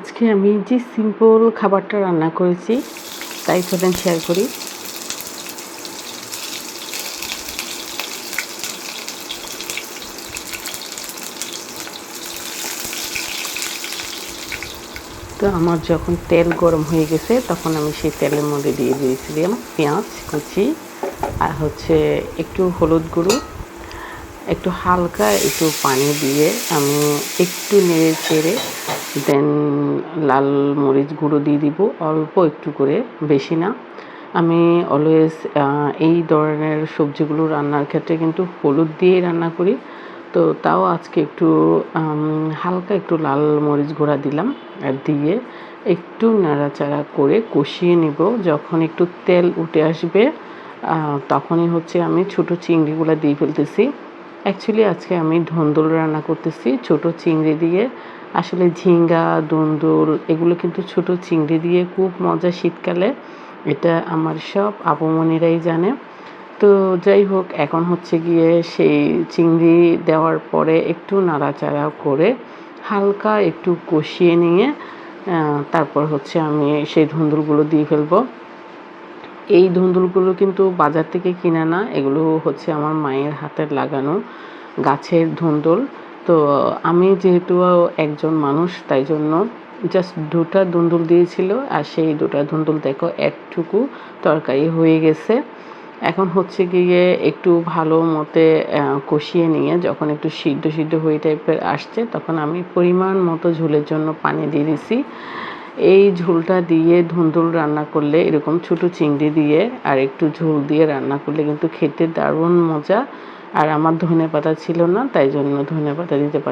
আজকে আমি যে সিম্পল খাবারটা রান্না করেছি, তাই চলেন শেয়ার করি। তো আমার যখন তেল গরম হয়ে গেছে, তখন আমি সেই তেলের মধ্যে দিয়ে দিয়েছিলাম পেঁয়াজ কুচি আর হচ্ছে একটু হলুদ গুঁড়ো। একটু হালকা একটু পানি দিয়ে আমি একটু নেড়ে চেড়ে দেন লাল মরিচ গুঁড়ো দিয়ে দিব। অল্প একটু করে, বেশি না। আমি অলওয়েজ এই ধরনের সবজিগুলো রান্নার ক্ষেত্রে কিন্তু হলুদ দিয়ে রান্না করি। তো তাও আজকে একটু হালকা একটু লাল মরিচ গুঁড়া দিলাম আর দিয়ে একটু নাড়াচাড়া করে কষিয়ে নিব। যখন একটু তেল উঠে আসবে তখনই হচ্ছে আমি ছোটো চিংড়িগুলো দিয়ে ফেলতেছি। অ্যাকচুয়ালি আজকে আমি ধন্দুল রান্না করতেছি। ছোট চিংড়ি দিয়ে আসলে ঝিঙ্গা, দন্দুল এগুলো কিন্তু ছোট চিংড়ি দিয়ে খুব মজা শীতকালে। এটা আমার সব আপমনিরাই জানে। তো যাই হোক, এখন হচ্ছে গিয়ে সেই চিংড়ি দেওয়ার পরে একটু নাড়াচাড়া করে হালকা একটু কষিয়ে নিয়ে তারপর হচ্ছে আমি সেই ধুন্দুলগুলো দিয়ে ফেলব। এই ধুন্দুলগুলো কিন্তু বাজার থেকে কিনা না, এগুলো হচ্ছে আমার মায়ের হাতের লাগানো গাছের ধুন্দুল। তো আমি যেহেতু একজন মানুষ, তাই জন্য জাস্ট দুটা ধুন্দুল দিয়েছিল আর সেই দুটা ধুন্দুল দেখো একটুকু তরকারি হয়ে গেছে। এখন হচ্ছে গিয়ে একটু ভালো মতে কষিয়ে নিয়ে যখন একটু সিদ্ধ সিদ্ধ হয়ে টাইপের আসছে, তখন আমি পরিমাণ মতো ঝোলের জন্য পানি দিয়ে দিছি। এই ঝোলটা দিয়ে ধুন্দুল রান্না করলে, এরকম ছোটো চিংড়ি দিয়ে আর একটু ঝোল দিয়ে রান্না করলে কিন্তু খেতে দারুণ মজা। আর আমার ধনে পাতা ছিল না তাই জন্য ধনে পাতা দিতে পারি